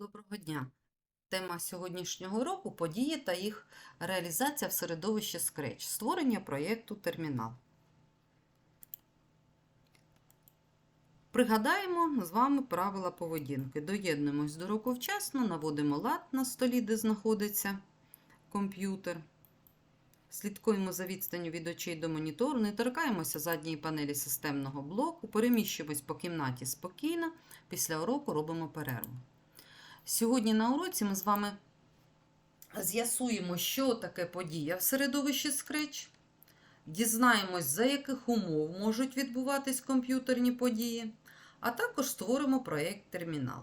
Доброго дня! Тема сьогоднішнього року події та їх реалізація в середовищі Scratch. Створення проєкту Термінал. Пригадаємо з вами правила поведінки. Доєднуємось до року вчасно, наводимо лад на столі, де знаходиться комп'ютер. Слідкуємо за відстанню від очей до монітору, не торкаємося задньої панелі системного блоку, переміщуємось по кімнаті спокійно. Після уроку робимо перерву. Сьогодні на уроці ми з вами з'ясуємо, що таке подія в середовищі Scratch, дізнаємось, за яких умов можуть відбуватись комп'ютерні події, а також створимо проєкт термінал.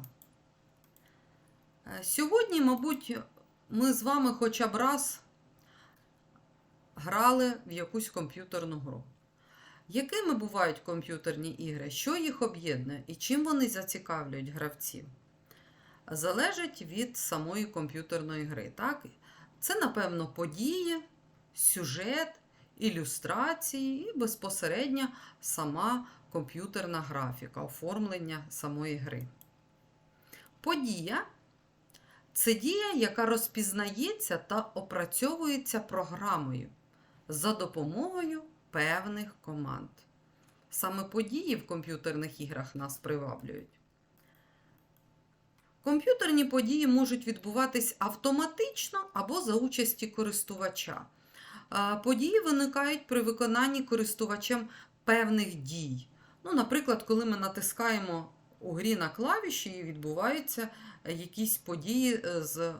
Е, Сьогодні, мабуть, ми з вами хоча б раз грали в якусь комп'ютерну гру. Якими бувають комп'ютерні ігри, що їх об'єднує і чим вони зацікавлюють гравців? Залежить від самої комп'ютерної гри. Так? Це, напевно, події, сюжет, ілюстрації і безпосередньо сама комп'ютерна графіка, оформлення самої гри. Подія це дія, яка розпізнається та опрацьовується програмою за допомогою певних команд. Саме події в комп'ютерних іграх нас приваблюють. Комп'ютерні події можуть відбуватись автоматично або за участі користувача. Події виникають при виконанні користувачем певних дій. Ну, Наприклад, коли ми натискаємо у грі на клавіші, і відбуваються якісь події е, з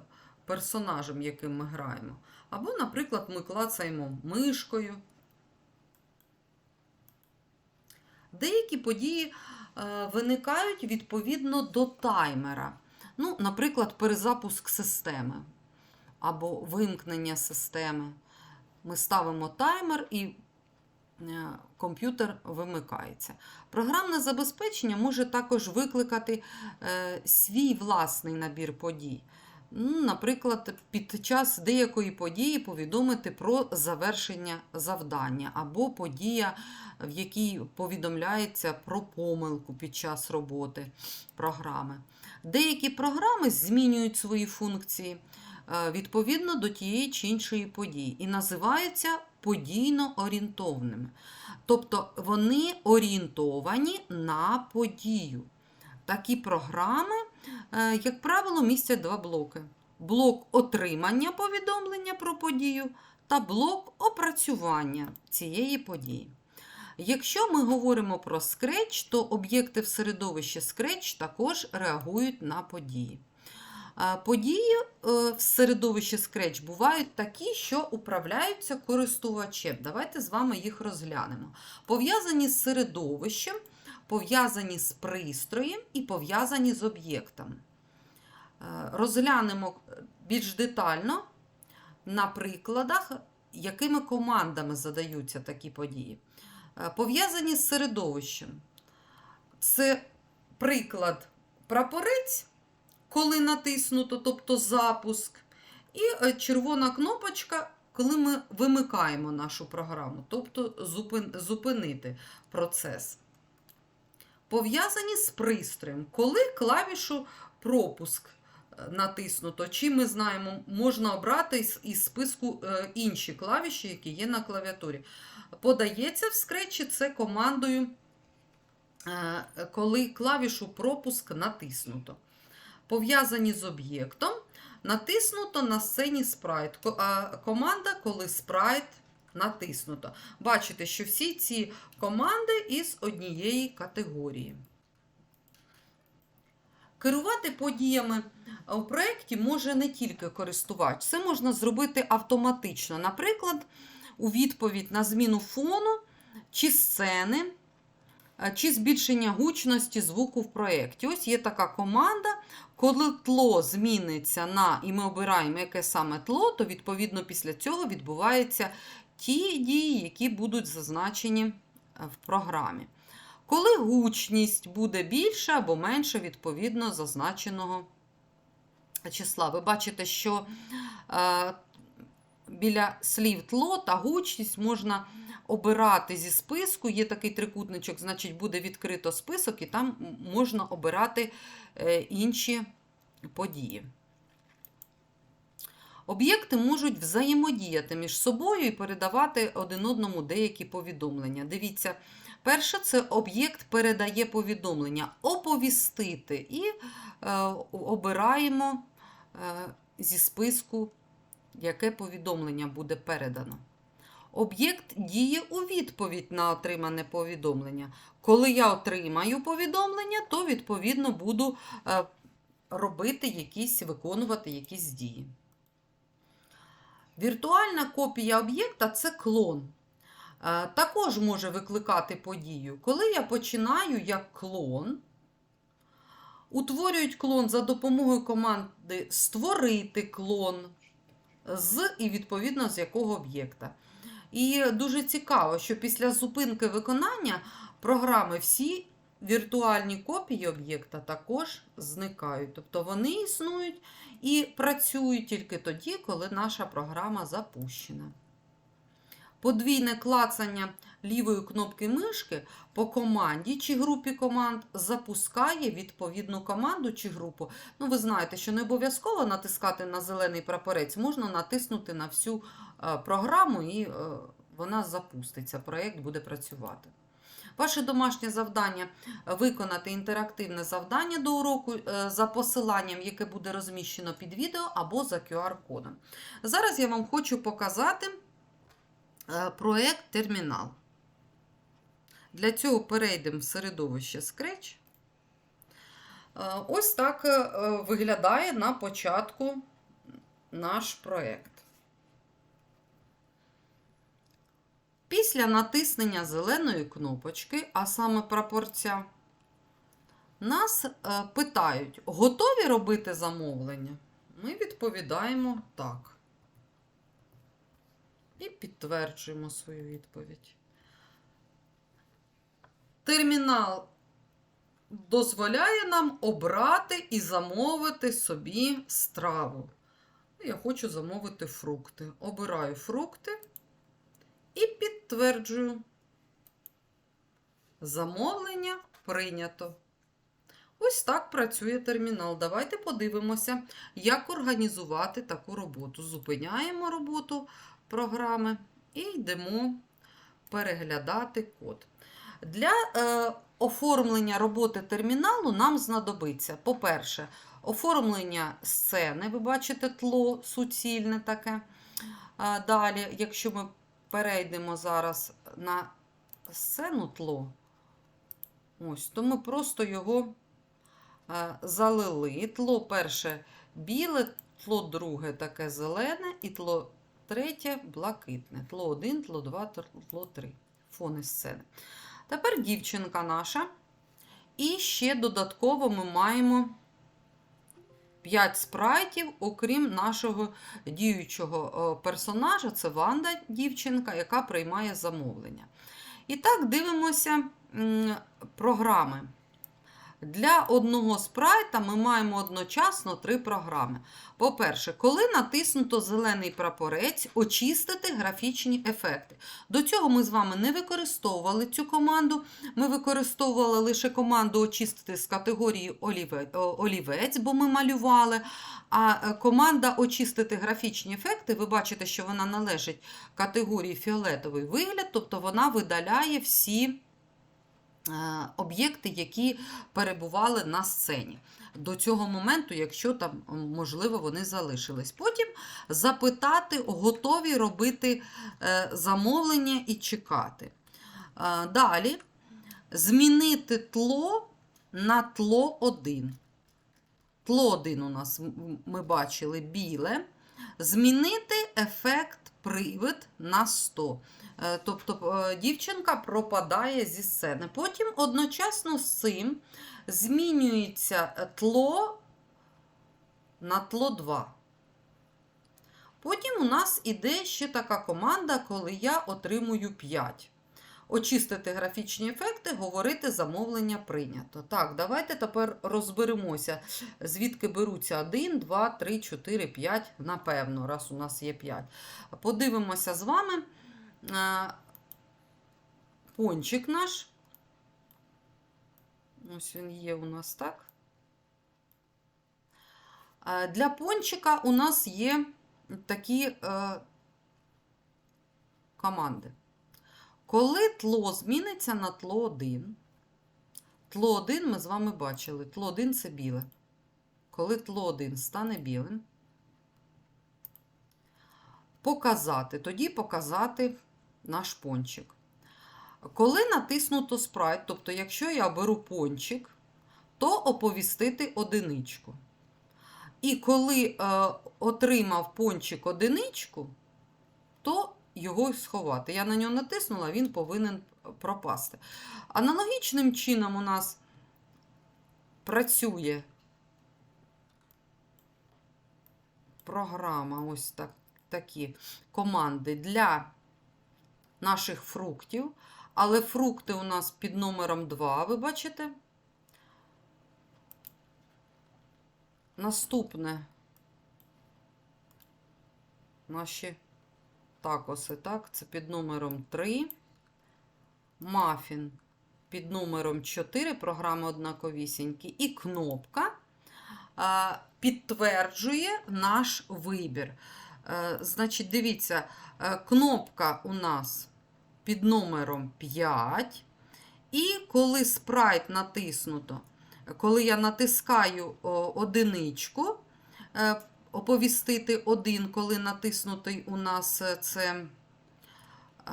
персонажем, яким ми граємо. Або, наприклад, ми клацаємо мишкою. Деякі події е, виникають відповідно до таймера. Ну, Наприклад, перезапуск системи або вимкнення системи. Ми ставимо таймер і е, комп'ютер вимикається. Програмне забезпечення може також викликати е, свій власний набір подій. Ну, Наприклад, під час деякої події повідомити про завершення завдання, або подія, в якій повідомляється про помилку під час роботи програми. Деякі програми змінюють свої функції е, відповідно до тієї чи іншої події і називаються подійно орієнтовними. Тобто вони орієнтовані на подію. Такі програми, як правило, містять два блоки: блок отримання повідомлення про подію та блок опрацювання цієї події. Якщо ми говоримо про Scratch, то об'єкти в середовищі Scratch також реагують на події. Е, Події е, в середовищі Scratch бувають такі, що управляються користувачем. Давайте з вами їх розглянемо. Пов'язані з середовищем, пов'язані з пристроєм і пов'язані з об'єктом. Е, Розглянемо більш детально на прикладах, якими командами задаються такі події. Е, Пов'язані з середовищем. Це приклад прапорець, коли натиснуто, тобто запуск, і е, червона кнопочка, коли ми вимикаємо нашу програму, тобто зупинити процес. Пов'язані з пристроєм, коли клавішу пропуск е, натиснуто, чи ми знаємо, можна обрати із, списку е, інші клавіші, які є на клавіатурі. Подається в скретчі це командою, е, коли клавішу пропуск натиснуто. Пов'язані з об'єктом, натиснуто на сцені спрайт. Команда, коли спрайт натиснуто. Бачите, що всі ці команди із однієї категорії. Керувати подіями у проєкті може не тільки користувач, це можна зробити автоматично. Наприклад, у відповідь на зміну фону чи сцени, е, чи збільшення гучності звуку в проєкті. Ось є така команда. Коли тло зміниться на, і ми обираємо, яке саме тло, то відповідно після цього відбуваються ті дії, які будуть зазначені е, в програмі. Коли гучність буде більша або менша відповідно зазначеного числа. Ви бачите, що е, біля слів тло та гучність можна обирати зі списку. Є такий трикутничок, значить, буде відкрито список, і там можна обирати е, інші події. Об'єкти можуть взаємодіяти між собою і передавати один одному деякі повідомлення. Дивіться, перше це об'єкт передає повідомлення, оповістити і е, обираємо е, зі списку, яке повідомлення буде передано. Об'єкт діє у відповідь на отримане повідомлення. Коли я отримаю повідомлення, то відповідно буду е, робити якісь, виконувати якісь дії. Віртуальна копія об'єкта це клон. Е, Також може викликати подію. Коли я починаю як клон, утворюють клон за допомогою команди створити клон з і відповідно з якого об'єкта. І дуже цікаво, що після зупинки виконання програми всі віртуальні копії об'єкта також зникають. Тобто вони існують і працюють тільки тоді, коли наша програма запущена. Подвійне клацання лівої кнопки мишки по команді чи групі команд запускає відповідну команду чи групу. Ну, ви знаєте, що не обов'язково натискати на зелений прапорець, можна натиснути на всю е, програму і е, вона запуститься, проєкт буде працювати. Ваше домашнє завдання виконати інтерактивне завдання до уроку е, за посиланням, яке буде розміщено під відео або за QR-кодом. Зараз я вам хочу показати е, проєкт термінал. Для цього перейдемо в середовище Scratch. Е, Ось так виглядає на початку наш проєкт. Після натиснення зеленої кнопочки, а саме прапорця, нас е, питають, готові робити замовлення? Ми відповідаємо так. І підтверджуємо свою відповідь. Термінал дозволяє нам обрати і замовити собі страву. Я хочу замовити фрукти. Обираю фрукти і підтверджую. Замовлення прийнято. Ось так працює термінал. Давайте подивимося, як організувати таку роботу. Зупиняємо роботу програми і йдемо переглядати код. Для е, оформлення роботи терміналу нам знадобиться, по-перше, оформлення сцени. Ви бачите тло суцільне таке. Далі, якщо ми перейдемо зараз на сцену тло, ось, то ми просто його е, залили. Тло перше біле, тло друге таке зелене, і тло третє блакитне. Тло 1, тло 2, тло 3. Фони сцени. Тепер дівчинка наша. І ще додатково ми маємо 5 спрайтів, окрім нашого діючого е, персонажа. Це Ванда, дівчинка, яка приймає замовлення. І так дивимося програми. Для одного спрайта ми маємо одночасно три програми. По-перше, коли натиснуто зелений прапорець, очистити графічні ефекти. До цього ми з вами не використовували цю команду. Ми використовували лише команду очистити з категорії олівець, бо ми малювали. А е, команда очистити графічні ефекти, ви бачите, що вона належить категорії фіолетовий вигляд, тобто вона видаляє всі. Е, Об'єкти, які перебували на сцені до цього моменту, якщо там, можливо, вони залишились. Потім запитати, готові робити е, замовлення і чекати. Е, Далі змінити тло на тло 1. Тло 1 у нас ми бачили біле. Змінити ефект привид на 100. Е, Тобто е, дівчинка пропадає зі сцени. Потім одночасно з цим змінюється е, тло на тло 2. Потім у нас іде ще така команда, коли я отримую 5. Очистити графічні ефекти, говорити замовлення прийнято. Так, давайте тепер розберемося, звідки беруться 1, 2, 3, 4, 5, напевно, раз у нас є 5. Подивимося з вами. Е, Пончик наш. Ось він є у нас так. Е, Для пончика у нас є такі е, команди. Коли тло зміниться на тло 1, тло 1 ми з вами бачили, тло 1 це біле. Коли тло 1 стане білим, показати, тоді показати наш пончик. Коли натиснуто спрайт, тобто, якщо я беру пончик, то оповістити одиничку. І коли е, отримав пончик одиничку, то його сховати. Я на нього натиснула, він повинен пропасти. Аналогічним чином у нас працює програма, ось так, такі команди для наших фруктів. Але фрукти у нас під номером 2, ви бачите? Наступне наші такоси, так, це під номером 3. Мафін під номером 4, програми однаковісінькі. І кнопка підтверджує наш вибір. Е, Значить, дивіться, е, кнопка у нас під номером 5. І коли спрайт натиснуто, коли я натискаю одиничку, е, оповістити один, коли натиснутий у нас е, це е,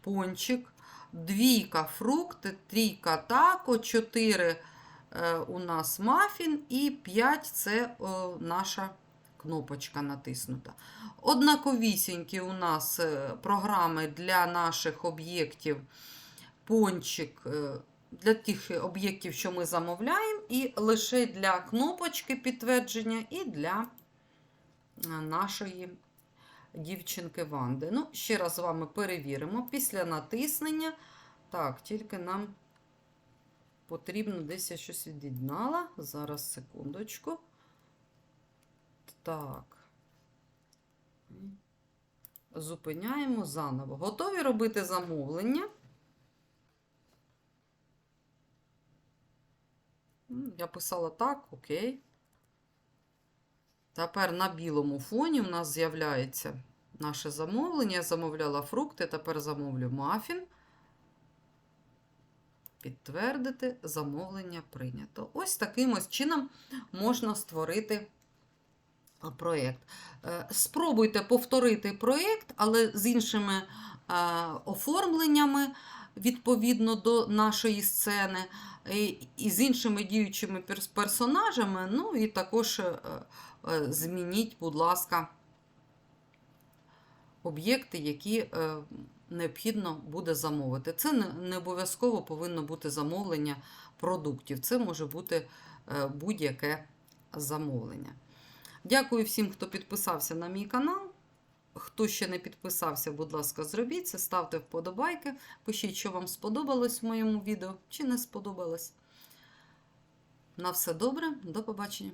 пончик, двійка фрукти, трійка тако, чотири е, у нас мафін і 5 це наша кнопочка натиснута. Однаковісінькі у нас програми для наших об'єктів пончик для тих об'єктів, що ми замовляємо, і лише для кнопочки підтвердження, і для нашої дівчинки Ванди. Ну, ще раз з вами перевіримо. Після натиснення. Так, тільки нам потрібно десь я щось від'єднала. Зараз, секундочку. Так. Зупиняємо заново. Готові робити замовлення? Я писала так, окей. Тепер на білому фоні у нас з'являється наше замовлення. Я замовляла фрукти, тепер замовлю мафін. Підтвердити замовлення прийнято. Ось таким ось чином можна створити проєкт. Е, Спробуйте повторити проєкт, але з іншими е, оформленнями відповідно до нашої сцени, і, з іншими діючими персонажами. Ну і також е, е, змініть, будь ласка, об'єкти, які е, необхідно буде замовити. Це не, обов'язково повинно бути замовлення продуктів. Це може бути будь-яке замовлення. Дякую всім, хто підписався на мій канал. Хто ще не підписався, будь ласка, зробіть це, ставте вподобайки, пишіть, що вам сподобалось в моєму відео чи не сподобалось. На все добре, до побачення.